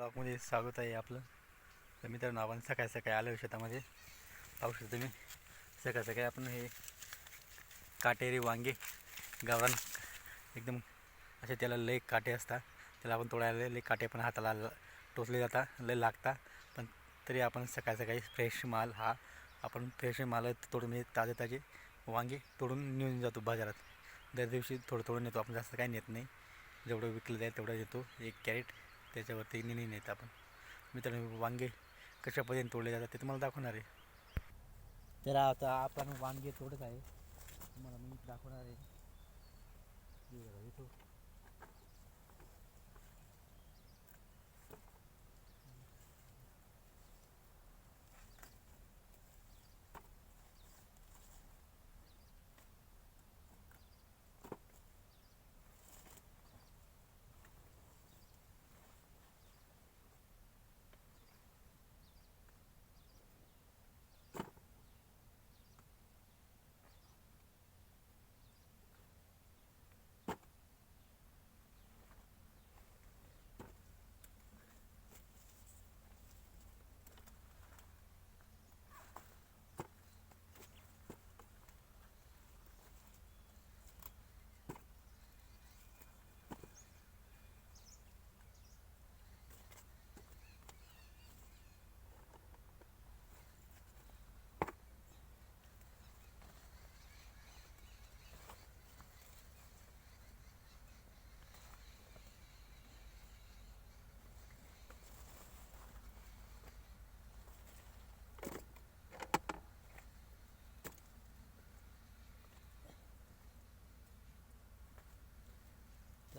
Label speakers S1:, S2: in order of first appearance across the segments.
S1: ब्लॉगमध्ये स्वागत आहे आपलं. तर मित्रांनो आपण सकाळी सकाळी आलो शेतामध्ये. पाहू शकतो तुम्ही सकाळ सकाळी आपण हे काटेरी वांगे गावरान एकदम असे त्याला लय काटे असतात. त्याला आपण तोडायला लय काटे पण हाताला टोचले जातात लय लागतात. पण तरी आपण सकाळ सकाळी फ्रेश माल हा आपण फ्रेश माल तोडून म्हणजे ताजे ताजे वांगे तोडून नेऊन जातो बाजारात. दर दिवशी थोडं थोडं नेतो आपण जास्त काही नेत नाही. जेवढं विकलं जाईल तेवढं देतो एक कॅरेट. त्याच्यावरती नेणे नेत आपण. मित्रांनो वांगे कशा पद्धतीने तोडले जातात ते तुम्हाला दाखवणार आहे. तर आता आपण वांगे तोडत आहे. तुम्हाला मी दाखवणार आहे.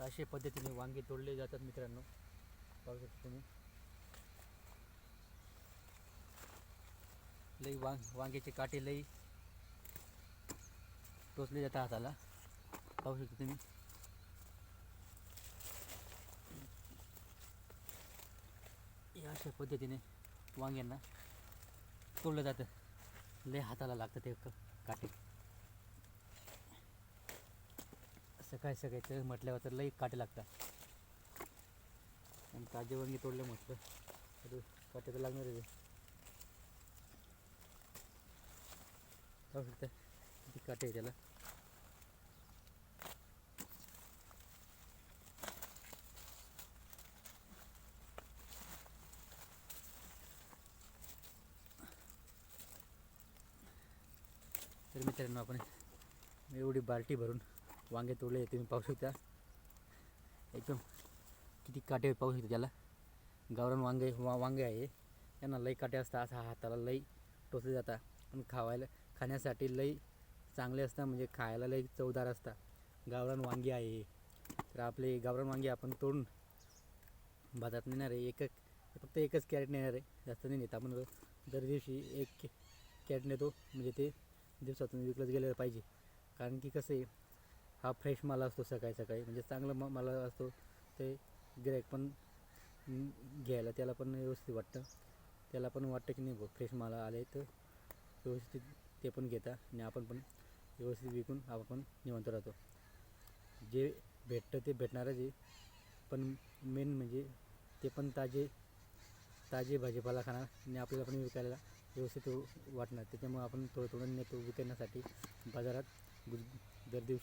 S1: तर अशा पद्धतीने वांगे तोडले जातात मित्रांनो. पाहू शकता तुम्ही. लई वांग वांग्याचे काटे लई टोचले जातात हाताला. पाहू शकता तुम्ही. या अशा पद्धतीने वांग्यांना तोडलं जातं. लय हाताला लागतं ते क- काटे. सकाळी सकाळी म्हटल्यावर तर लई काटे लागतात. आणि ताजे वांगे तोडले म्हटलं तर काटे तर लागणार आहे. पाहू शकता. किती काटे आहे त्याला? तर मित्रांनो आपण एवढी बाल्टी भरून वांगे तोडले तुम्ही पाहू शकता. एकदम किती काटे पाहू शकता त्याला. गावरान वांगे वा वांगे आहे. त्यांना लई काटे असतात असा हाताला लई टोचले जातात. पण खावायला खाण्यासाठी लई चांगले असतात म्हणजे खायला लई चवदार असतात. गावरान वांगी आहे. तर आपले गावरान वांगे आपण तोडून बाजारात नेणार आहे. एक फक्त एकच कॅरेट नेणार आहे. जास्त नाही नेत आपण. दर दिवशी एक कॅरेट नेतो. म्हणजे ते दिवसातून विकलंच गेलं पाहिजे. कारण की कसं आहे हा फ्रेश माल असतो सकाळी सकाळी. म्हणजे चांगला म माल असतो ते गिराईक पण घ्यायला त्याला पण व्यवस्थित वाटतं. त्याला पण वाटतं की नाही फ्रेश माल आले तर व्यवस्थित ते पण घेता आणि आपण पण व्यवस्थित विकून आपण निवंत राहतो. जे भेटतं ते भेटणारच आहे. पण मेन म्हणजे ते पण ताजे ताजे भाजीपाला खाणार आणि आपल्याला पण विकायला व्यवस्थित वाटणार. त्याच्यामुळे आपण थोडं थोडं नेतो विकण्यासाठी बाजारात. गुज दर दिवशी